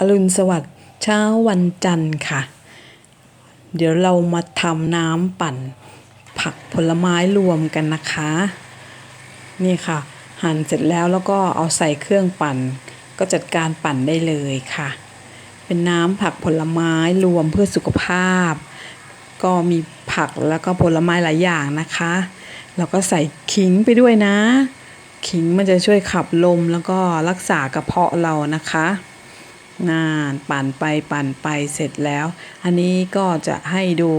อรุณสวัสดิ์เช้าวันจันทร์ค่ะ เดี๋ยวเรามาทำน้ำปั่น ผักผลไม้รวมกันนะคะ นี่ค่ะ หั่นเสร็จแล้วแล้วก็เอาใส่เครื่องปั่น ก็จัดการปั่นได้เลยค่ะ เป็นน้ำผักผลไม้รวมเพื่อสุขภาพ ก็มีผักแล้วก็ผลไม้หลายอย่างนะคะ แล้วก็ใส่ขิงไปด้วยนะ ขิงมันจะช่วยขับลมแล้วก็รักษากระเพาะเรานะคะ นานปั่นไปปั่นไปเสร็จแล้ว อันนี้ก็จะให้ดู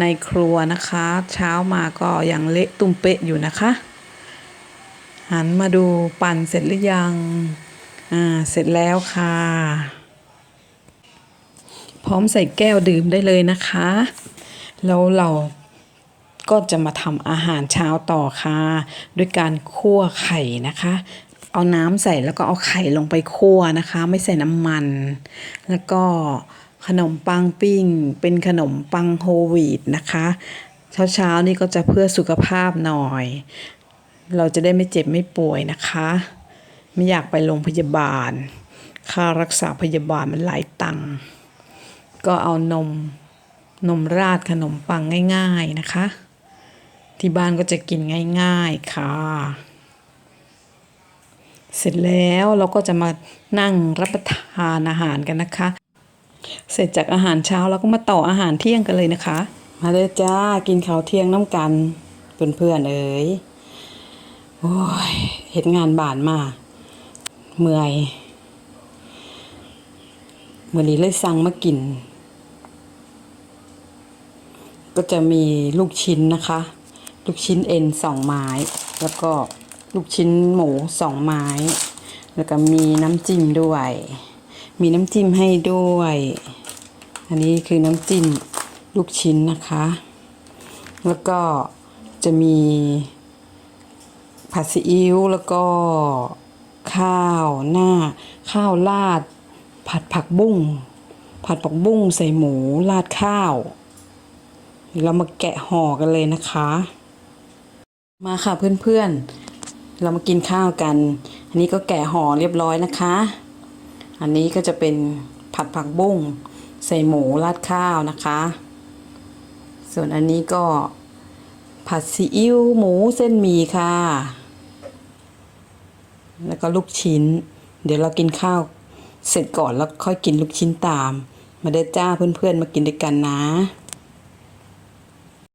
ในครัวนะคะ เช้ามาก็ยังเละตุ้มเป๊ะอยู่นะคะ หันมาดูปั่นเสร็จหรือยัง อ่า เสร็จแล้วค่ะ พร้อมใส่แก้วดื่มได้เลยนะคะ แล้วเราก็จะมาทำอาหารเช้าต่อค่ะ ด้วยการคั่วไข่นะคะ เอาน้ำใส่แล้วก็เอาไข่ลงไปคั่วนะคะ ไม่ใส่น้ำมัน แล้วก็ขนมปังปิ้ง เป็นขนมปังโฮลวีตนะคะ เช้าๆนี่ก็จะเพื่อสุขภาพหน่อย เราจะได้ไม่เจ็บไม่ป่วยนะคะ ไม่อยากไปโรงพยาบาล ค่ารักษาพยาบาลมันหลายตังค์ก็เอานมนมราดขนมปังง่าย ๆนะคะ ที่บ้านก็จะกินง่าย ๆค่ะ เสร็จแล้วเราก็จะมานั่งรับประทานอาหารกันนะคะ เสร็จจากอาหารเช้าเราก็มาต่ออาหารเที่ยงกันเลยนะคะ มาเลยจ้ากินข้าวเที่ยงน้ำกันเพื่อนๆเอ๋ยโอ้ยเห็นงานบานมาเมื่อยเมื่อนี้เลยสั่งมากิน ก็จะมีลูกชิ้นนะคะ ลูกชิ้นเอ็นสองไม้ แล้วก็ ลูกชิ้นหมูสองไม้ แล้วก็มีน้ำจิ้มด้วย มีน้ำจิ้มให้ด้วย อันนี้คือน้ำจิ้มลูกชิ้นนะคะ แล้วก็จะมีผัดซีอิ๊วแล้วก็ข้าวหน้า ข้าวราด ผัดผักบุ้งผัดผักบุ้งใส่หมูราดข้าวเดี๋ยวเรามาแกะห่อกันเลยนะคะ มาค่ะเพื่อนๆ เรามากินข้าวกัน อันนี้ก็แกะห่อเรียบร้อยนะคะ อันนี้ก็จะเป็นผัดผักบุ้งใส่หมูราดข้าวนะคะ ส่วนอันนี้ก็ผัดซีอิ๊วหมูเส้นหมี่ค่ะ แล้วก็ลูกชิ้น เดี๋ยวเรากินข้าวเสร็จก่อนแล้วค่อยกินลูกชิ้นตาม มาเด้จ้าเพื่อนๆมากินด้วยกันนะ